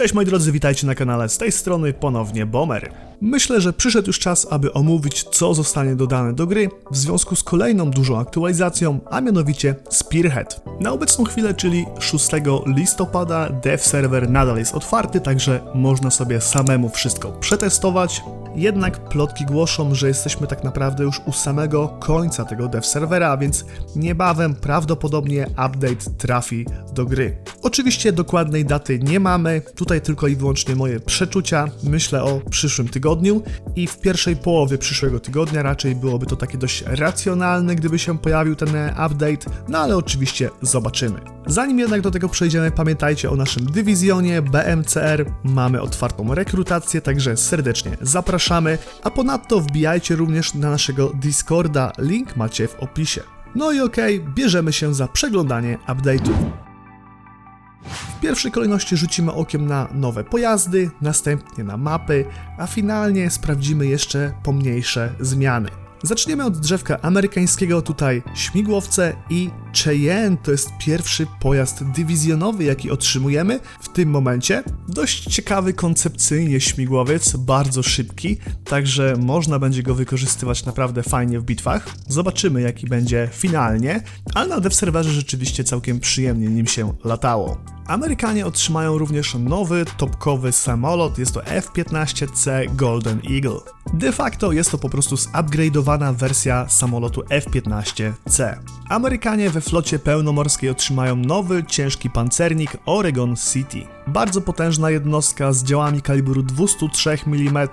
Cześć moi drodzy, witajcie na kanale, z tej strony ponownie Bomber. Myślę, że przyszedł już czas, aby omówić co zostanie dodane do gry w związku z kolejną dużą aktualizacją, a mianowicie Spearhead. Na obecną chwilę, czyli 6 listopada, dev server nadal jest otwarty, także można sobie samemu wszystko przetestować. Jednak plotki głoszą, że jesteśmy tak naprawdę już u samego końca tego dev serwera, więc niebawem prawdopodobnie update trafi do gry. Oczywiście dokładnej daty nie mamy, tutaj tylko i wyłącznie moje przeczucia. Myślę o przyszłym tygodniu i w pierwszej połowie przyszłego tygodnia raczej byłoby to takie dość racjonalne, gdyby się pojawił ten update, no ale oczywiście zobaczymy. Zanim jednak do tego przejdziemy, pamiętajcie o naszym dywizjonie BMCR. Mamy otwartą rekrutację, także serdecznie zapraszamy, a ponadto wbijajcie również na naszego Discorda, link macie w opisie. No i okej, bierzemy się za przeglądanie update'ów. W pierwszej kolejności rzucimy okiem na nowe pojazdy, następnie na mapy, a finalnie sprawdzimy jeszcze pomniejsze zmiany. Zaczniemy od drzewka amerykańskiego, tutaj śmigłowce i Cheyenne to jest pierwszy pojazd dywizjonowy, jaki otrzymujemy w tym momencie. Dość ciekawy koncepcyjnie śmigłowiec, bardzo szybki, także można będzie go wykorzystywać naprawdę fajnie w bitwach. Zobaczymy jaki będzie finalnie, ale na dev serwerze rzeczywiście całkiem przyjemnie nim się latało. Amerykanie otrzymają również nowy, topkowy samolot, jest to F-15C Golden Eagle. De facto jest to po prostu wersja samolotu F-15C. Amerykanie we flocie pełnomorskiej otrzymają nowy, ciężki pancernik Oregon City. Bardzo potężna jednostka z działami kalibru 203 mm,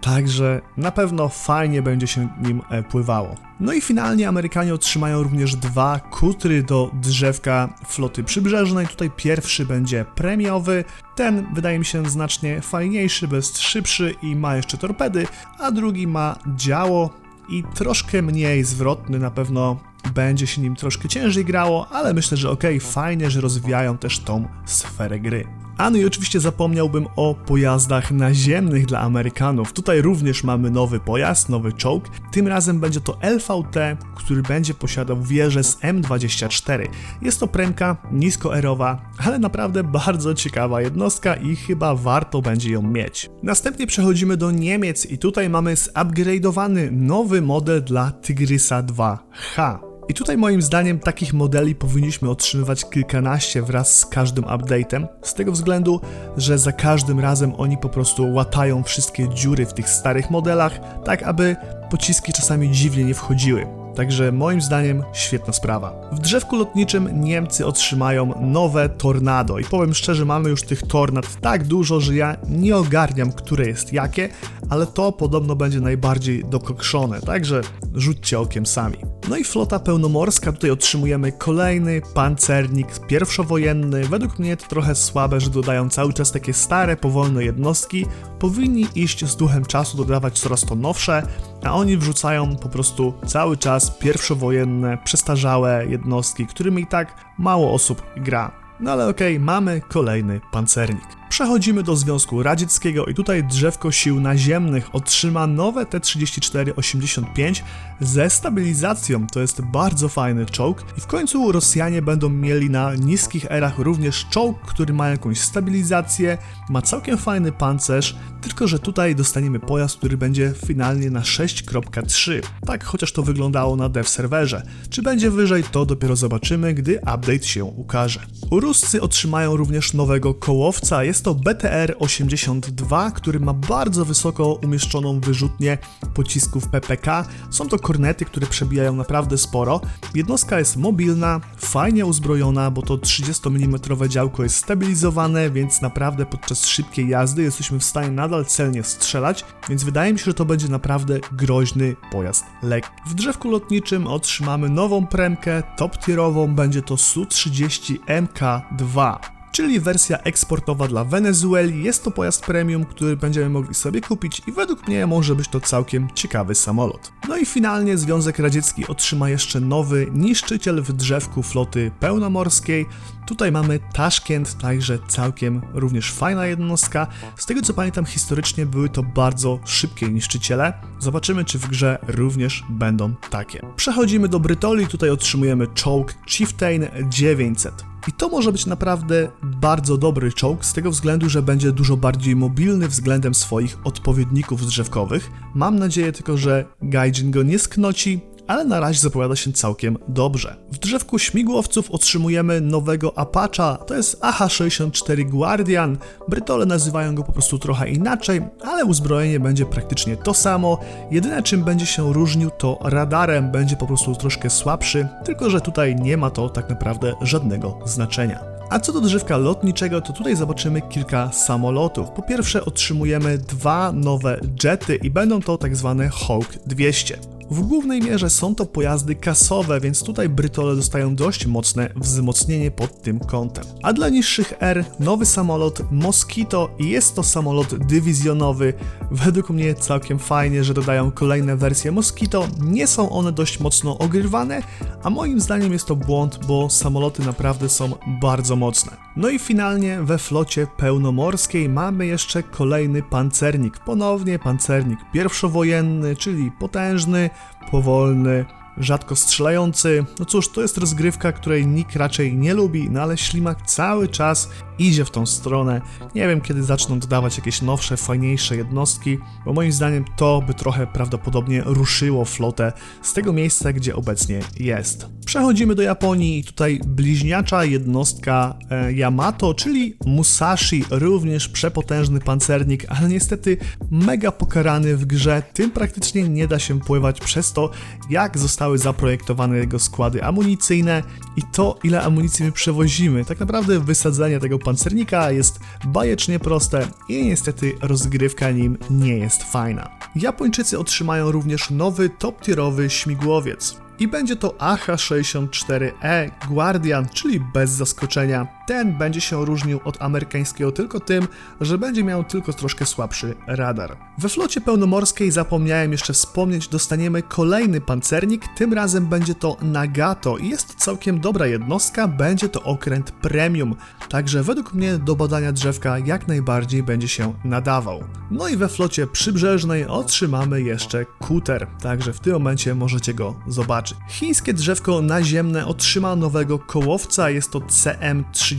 także na pewno fajnie będzie się nim e, pływało. No i finalnie Amerykanie otrzymają również dwa kutry do drzewka floty przybrzeżnej. Tutaj pierwszy będzie premiowy, ten wydaje mi się znacznie fajniejszy, bo jest szybszy i ma jeszcze torpedy, a drugi ma działo i troszkę mniej zwrotny, na pewno będzie się nim troszkę ciężej grało, ale myślę, że ok, fajnie, że rozwijają też tą sferę gry. A no i oczywiście zapomniałbym o pojazdach naziemnych dla Amerykanów. Tutaj również mamy nowy pojazd, nowy czołg. Tym razem będzie to LVT, który będzie posiadał wieżę z M24. Jest to premka niskoerowa, ale naprawdę bardzo ciekawa jednostka i chyba warto będzie ją mieć. Następnie przechodzimy do Niemiec i tutaj mamy zupgrade'owany nowy model dla Tygrysa 2H. I tutaj moim zdaniem takich modeli powinniśmy otrzymywać kilkanaście wraz z każdym update'em, z tego względu, że za każdym razem oni po prostu łatają wszystkie dziury w tych starych modelach, tak aby pociski czasami dziwnie nie wchodziły. Także moim zdaniem świetna sprawa. W drzewku lotniczym Niemcy otrzymają nowe tornado i powiem szczerze, mamy już tych tornad tak dużo, że ja nie ogarniam, które jest jakie, ale to podobno będzie najbardziej dokokszone, także rzućcie okiem sami. No i flota pełnomorska, tutaj otrzymujemy kolejny pancernik pierwszowojenny. Według mnie to trochę słabe, że dodają cały czas takie stare, powolne jednostki. Powinni iść z duchem czasu, dodawać coraz to nowsze, a oni wrzucają po prostu cały czas pierwszowojenne, przestarzałe jednostki, którymi i tak mało osób gra. No ale okej, okay, mamy kolejny pancernik. Przechodzimy do Związku Radzieckiego i tutaj drzewko sił naziemnych otrzyma nowe T-34-85 ze stabilizacją. To jest bardzo fajny czołg i w końcu Rosjanie będą mieli na niskich erach również czołg, który ma jakąś stabilizację, ma całkiem fajny pancerz, tylko że tutaj dostaniemy pojazd, który będzie finalnie na 6.3. Tak chociaż to wyglądało na dev serwerze. Czy będzie wyżej to dopiero zobaczymy, gdy update się ukaże. Ruscy otrzymają również nowego kołowca, jest to to BTR-82, który ma bardzo wysoko umieszczoną wyrzutnię pocisków PPK. Są to kornety, które przebijają naprawdę sporo. Jednostka jest mobilna, fajnie uzbrojona, bo to 30 mm działko jest stabilizowane, więc naprawdę podczas szybkiej jazdy jesteśmy w stanie nadal celnie strzelać, więc wydaje mi się, że to będzie naprawdę groźny pojazd lekki. W drzewku lotniczym otrzymamy nową premkę top-tierową, będzie to Su-30 MK2 czyli wersja eksportowa dla Wenezueli. Jest to pojazd premium, który będziemy mogli sobie kupić i według mnie może być to całkiem ciekawy samolot. No i finalnie Związek Radziecki otrzyma jeszcze nowy niszczyciel w drzewku floty pełnomorskiej. Tutaj mamy Tashkent, także całkiem również fajna jednostka. Z tego co pamiętam historycznie były to bardzo szybkie niszczyciele. Zobaczymy czy w grze również będą takie. Przechodzimy do Brytolii, tutaj otrzymujemy czołg Chieftain 900. I to może być naprawdę bardzo dobry czołg z tego względu, że będzie dużo bardziej mobilny względem swoich odpowiedników drzewkowych. Mam nadzieję tylko, że Gaijin go nie sknoci, ale na razie zapowiada się całkiem dobrze. W drzewku śmigłowców otrzymujemy nowego Apacha, to jest AH-64 Guardian. Brytole nazywają go po prostu trochę inaczej, ale uzbrojenie będzie praktycznie to samo. Jedyne czym będzie się różnił to radarem, będzie po prostu troszkę słabszy, tylko że tutaj nie ma to tak naprawdę żadnego znaczenia. A co do drzewka lotniczego, to tutaj zobaczymy kilka samolotów. Po pierwsze otrzymujemy dwa nowe jety i będą to tak zwane Hawk 200. W głównej mierze są to pojazdy kasowe, więc tutaj Brytole dostają dość mocne wzmocnienie pod tym kątem. A dla niższych R nowy samolot Mosquito jest to samolot dywizjonowy. Według mnie całkiem fajnie, że dodają kolejne wersje Mosquito. Nie są one dość mocno ogrywane, a moim zdaniem jest to błąd, bo samoloty naprawdę są bardzo mocne. No i finalnie we flocie pełnomorskiej mamy jeszcze kolejny pancernik. Ponownie pancernik pierwszowojenny, czyli potężny, powolny, rzadko strzelający. No cóż, to jest rozgrywka, której nikt raczej nie lubi, no ale Ślimak cały czas idzie w tą stronę. Nie wiem, kiedy zaczną dodawać jakieś nowsze, fajniejsze jednostki, bo moim zdaniem to by trochę prawdopodobnie ruszyło flotę z tego miejsca, gdzie obecnie jest. Przechodzimy do Japonii i tutaj bliźniacza jednostka e, Yamato, czyli Musashi, również przepotężny pancernik, ale niestety mega pokarany w grze. Tym praktycznie nie da się pływać przez to, jak zostały zaprojektowane jego składy amunicyjne i to, ile amunicji my przewozimy. Tak naprawdę wysadzenie tego pancernika jest bajecznie proste i niestety rozgrywka nim nie jest fajna. Japończycy otrzymają również nowy top-tierowy śmigłowiec. I będzie to AH-64E Guardian, czyli bez zaskoczenia. Ten będzie się różnił od amerykańskiego tylko tym, że będzie miał tylko troszkę słabszy radar. We flocie pełnomorskiej zapomniałem jeszcze wspomnieć, dostaniemy kolejny pancernik, tym razem będzie to Nagato i jest to całkiem dobra jednostka, będzie to okręt premium, także według mnie do badania drzewka jak najbardziej będzie się nadawał. No i we flocie przybrzeżnej otrzymamy jeszcze kuter, także w tym momencie możecie go zobaczyć. Chińskie drzewko naziemne otrzyma nowego kołowca, jest to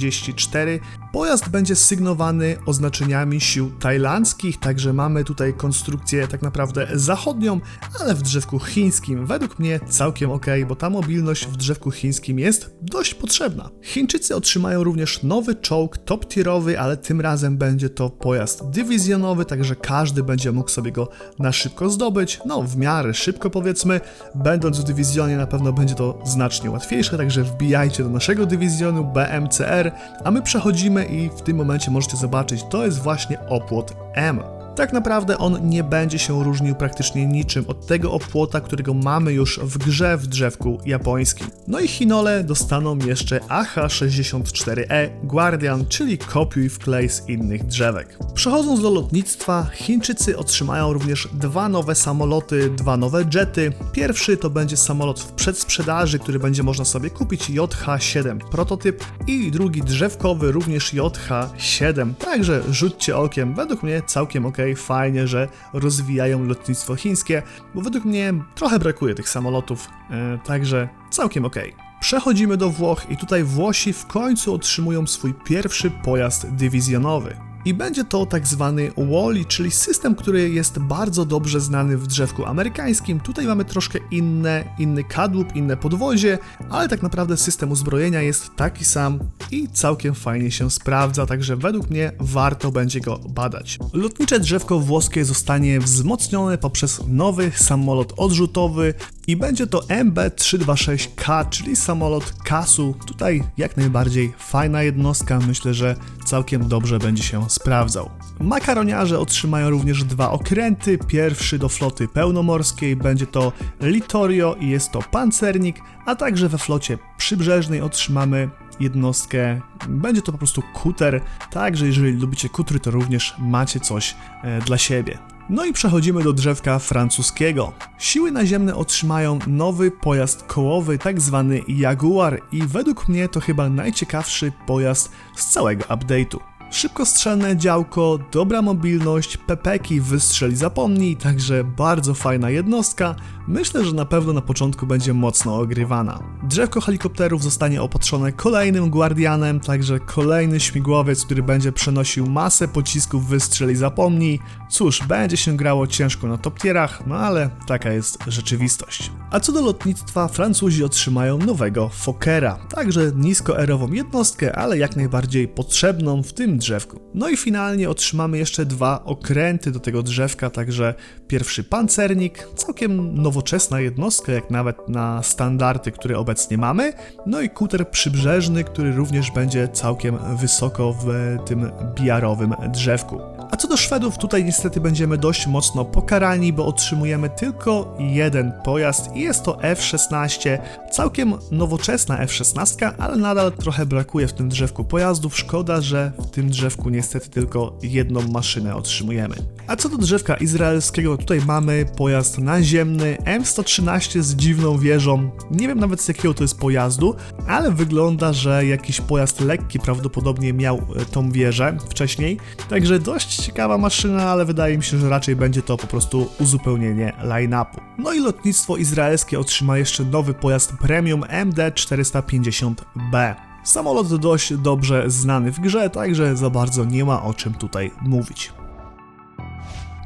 CM34. Pojazd będzie sygnowany oznaczeniami sił tajlandzkich, także mamy tutaj konstrukcję tak naprawdę zachodnią, ale w drzewku chińskim. Według mnie całkiem ok, bo ta mobilność w drzewku chińskim jest dość potrzebna. Chińczycy otrzymają również nowy czołg top-tierowy, ale tym razem będzie to pojazd dywizjonowy, także każdy będzie mógł sobie go na szybko zdobyć, no w miarę szybko powiedzmy, będąc w dywizjonie na pewno będzie to znacznie łatwiejsze, także wbijajcie do naszego dywizjonu BMCR, a my przechodzimy i w tym momencie możecie zobaczyć, to jest właśnie opłot M. Tak naprawdę on nie będzie się różnił praktycznie niczym od tego opłota, którego mamy już w grze w drzewku japońskim. No i Hinole dostaną jeszcze AH-64E Guardian, czyli kopiuj wklej z innych drzewek. Przechodząc do lotnictwa, Chińczycy otrzymają również dwa nowe samoloty, dwa nowe jety. Pierwszy to będzie samolot w przedsprzedaży, który będzie można sobie kupić JH-7 prototyp i drugi drzewkowy również JH-7. Także rzućcie okiem, według mnie całkiem ok fajnie, że rozwijają lotnictwo chińskie, bo według mnie trochę brakuje tych samolotów, e, także całkiem ok. Przechodzimy do Włoch i tutaj Włosi w końcu otrzymują swój pierwszy pojazd dywizjonowy. I będzie to tak zwany Wally, czyli system, który jest bardzo dobrze znany w drzewku amerykańskim. Tutaj mamy troszkę inne, inny kadłub, inne podwozie, ale tak naprawdę system uzbrojenia jest taki sam i całkiem fajnie się sprawdza, także według mnie warto będzie go badać. Lotnicze drzewko włoskie zostanie wzmocnione poprzez nowy samolot odrzutowy i będzie to MB326K, czyli samolot KASU. Tutaj jak najbardziej fajna jednostka, myślę, że całkiem dobrze będzie się sprawdzał. Makaroniarze otrzymają również dwa okręty. Pierwszy do floty pełnomorskiej będzie to Litorio i jest to pancernik, a także we flocie przybrzeżnej otrzymamy jednostkę. Będzie to po prostu kuter, także jeżeli lubicie kutry, to również macie coś e, dla siebie. No i przechodzimy do drzewka francuskiego. Siły naziemne otrzymają nowy pojazd kołowy, tak zwany Jaguar i według mnie to chyba najciekawszy pojazd z całego update'u. Szybkostrzelne działko, dobra mobilność, pepeki wystrzeli zapomnij, także bardzo fajna jednostka. Myślę, że na pewno na początku będzie mocno ogrywana. Drzewko helikopterów zostanie opatrzone kolejnym Guardianem, także kolejny śmigłowiec, który będzie przenosił masę pocisków wystrzeli zapomnij. Cóż, będzie się grało ciężko na top tierach, no ale taka jest rzeczywistość. A co do lotnictwa, Francuzi otrzymają nowego Fokkera, także niskoerową jednostkę, ale jak najbardziej potrzebną w tym drzewku. No i finalnie otrzymamy jeszcze dwa okręty do tego drzewka, także pierwszy pancernik, całkiem nowoczesna jednostka, jak nawet na standardy, które obecnie mamy, no i kuter przybrzeżny, który również będzie całkiem wysoko w tym biarowym drzewku. A co do Szwedów, tutaj niestety będziemy dość mocno pokarani, bo otrzymujemy tylko jeden pojazd i jest to F-16, całkiem nowoczesna F-16, ale nadal trochę brakuje w tym drzewku pojazdów. Szkoda, że w tym drzewku niestety tylko jedną maszynę otrzymujemy. A co do drzewka izraelskiego, tutaj mamy pojazd naziemny M113 z dziwną wieżą. Nie wiem nawet z jakiego to jest pojazdu, ale wygląda, że jakiś pojazd lekki prawdopodobnie miał e, tą wieżę wcześniej. Także dość ciekawa maszyna, ale wydaje mi się, że raczej będzie to po prostu uzupełnienie line-upu. No i lotnictwo izraelskie otrzyma jeszcze nowy pojazd premium MD-450B. Samolot dość dobrze znany w grze, także za bardzo nie ma o czym tutaj mówić.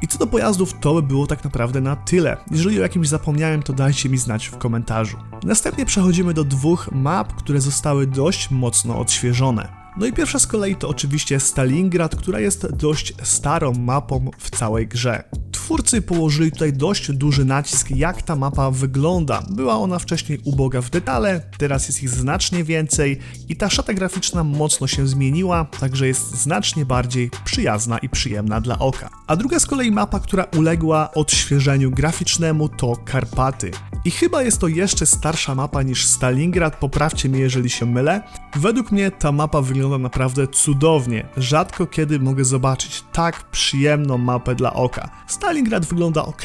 I co do pojazdów, to by było tak naprawdę na tyle. Jeżeli o jakimś zapomniałem, to dajcie mi znać w komentarzu. Następnie przechodzimy do dwóch map, które zostały dość mocno odświeżone. No i pierwsza z kolei to oczywiście Stalingrad, która jest dość starą mapą w całej grze. Twórcy położyli tutaj dość duży nacisk, jak ta mapa wygląda. Była ona wcześniej uboga w detale, teraz jest ich znacznie więcej i ta szata graficzna mocno się zmieniła, także jest znacznie bardziej przyjazna i przyjemna dla oka. A druga z kolei mapa, która uległa odświeżeniu graficznemu to Karpaty. I chyba jest to jeszcze starsza mapa niż Stalingrad, poprawcie mnie jeżeli się mylę. Według mnie ta mapa wygląda naprawdę cudownie. Rzadko kiedy mogę zobaczyć tak przyjemną mapę dla oka. Stalingrad wygląda ok,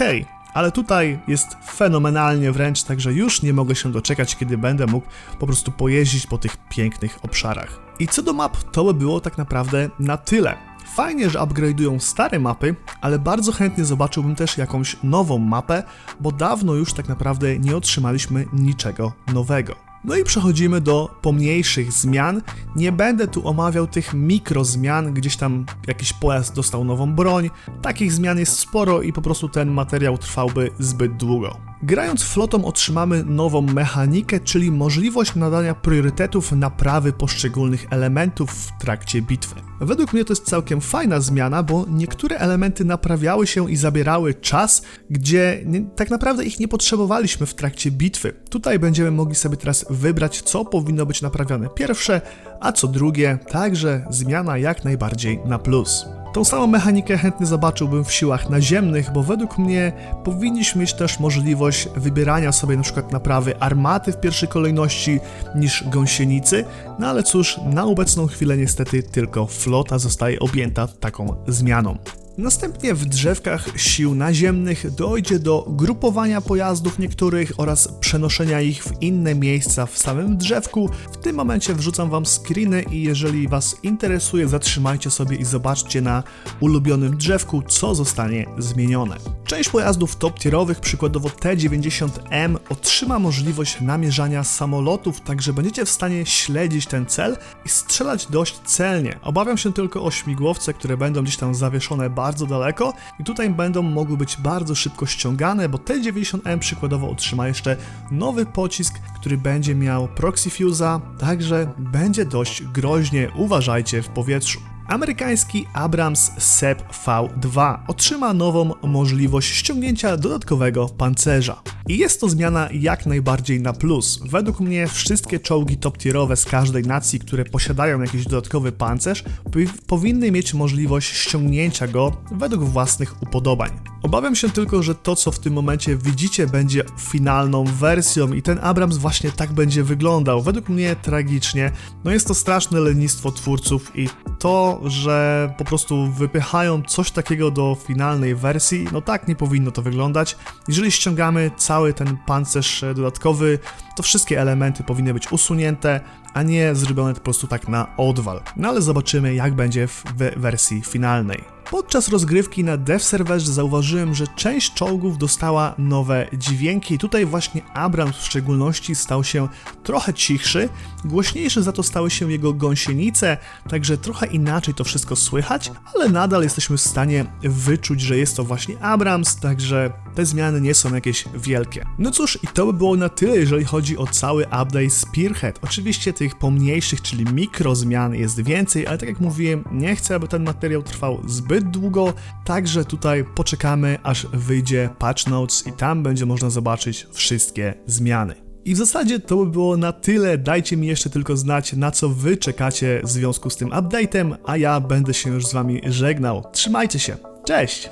ale tutaj jest fenomenalnie wręcz, także już nie mogę się doczekać, kiedy będę mógł po prostu pojeździć po tych pięknych obszarach. I co do map, to by było tak naprawdę na tyle. Fajnie, że upgrade'ują stare mapy, ale bardzo chętnie zobaczyłbym też jakąś nową mapę, bo dawno już tak naprawdę nie otrzymaliśmy niczego nowego. No i przechodzimy do pomniejszych zmian. Nie będę tu omawiał tych mikrozmian, gdzieś tam jakiś pojazd dostał nową broń. Takich zmian jest sporo i po prostu ten materiał trwałby zbyt długo. Grając flotą otrzymamy nową mechanikę, czyli możliwość nadania priorytetów naprawy poszczególnych elementów w trakcie bitwy. Według mnie to jest całkiem fajna zmiana, bo niektóre elementy naprawiały się i zabierały czas, gdzie nie, tak naprawdę ich nie potrzebowaliśmy w trakcie bitwy. Tutaj będziemy mogli sobie teraz wybrać, co powinno być naprawione pierwsze, a co drugie, także zmiana jak najbardziej na plus. Tą samą mechanikę chętnie zobaczyłbym w siłach naziemnych, bo według mnie powinniśmy mieć też możliwość wybierania sobie na przykład naprawy armaty w pierwszej kolejności niż gąsienicy, no ale cóż, na obecną chwilę niestety tylko flota zostaje objęta taką zmianą. Następnie w drzewkach sił naziemnych dojdzie do grupowania pojazdów niektórych oraz przenoszenia ich w inne miejsca w samym drzewku. W tym momencie wrzucam wam screeny i jeżeli was interesuje, zatrzymajcie sobie i zobaczcie na ulubionym drzewku, co zostanie zmienione. Część pojazdów top tierowych, przykładowo T-90M, otrzyma możliwość namierzania samolotów, także będziecie w stanie śledzić ten cel i strzelać dość celnie. Obawiam się tylko o śmigłowce, które będą gdzieś tam zawieszone bardzo bardzo daleko i tutaj będą mogły być bardzo szybko ściągane, bo T90M przykładowo otrzyma jeszcze nowy pocisk, który będzie miał proxy fuse'a, także będzie dość groźnie, uważajcie w powietrzu. Amerykański Abrams SEP V2 otrzyma nową możliwość ściągnięcia dodatkowego pancerza. I jest to zmiana jak najbardziej na plus. Według mnie wszystkie czołgi top-tierowe z każdej nacji, które posiadają jakiś dodatkowy pancerz, powinny mieć możliwość ściągnięcia go według własnych upodobań. Obawiam się tylko, że to co w tym momencie widzicie będzie finalną wersją i ten Abrams właśnie tak będzie wyglądał. Według mnie tragicznie. No jest to straszne lenistwo twórców i to, że po prostu wypychają coś takiego do finalnej wersji, no tak nie powinno to wyglądać. Jeżeli ściągamy cały ten pancerz dodatkowy, to wszystkie elementy powinny być usunięte, a nie zrobione po prostu tak na odwal. No ale zobaczymy jak będzie w wersji finalnej. Podczas rozgrywki na dev serwerze zauważyłem, że część czołgów dostała nowe dźwięki. Tutaj właśnie Abrams w szczególności stał się trochę cichszy, głośniejsze za to stały się jego gąsienice, także trochę inaczej to wszystko słychać, ale nadal jesteśmy w stanie wyczuć, że jest to właśnie Abrams, także te zmiany nie są jakieś wielkie. No cóż, i to by było na tyle, jeżeli chodzi o cały update Spearhead. Oczywiście tych pomniejszych, czyli mikro zmian jest więcej, ale tak jak mówiłem, nie chcę, aby ten materiał trwał zbyt długo, także tutaj poczekamy, aż wyjdzie patch notes i tam będzie można zobaczyć wszystkie zmiany. I w zasadzie to by było na tyle. Dajcie mi jeszcze tylko znać, na co wy czekacie w związku z tym update'em, a ja będę się już z wami żegnał. Trzymajcie się. Cześć!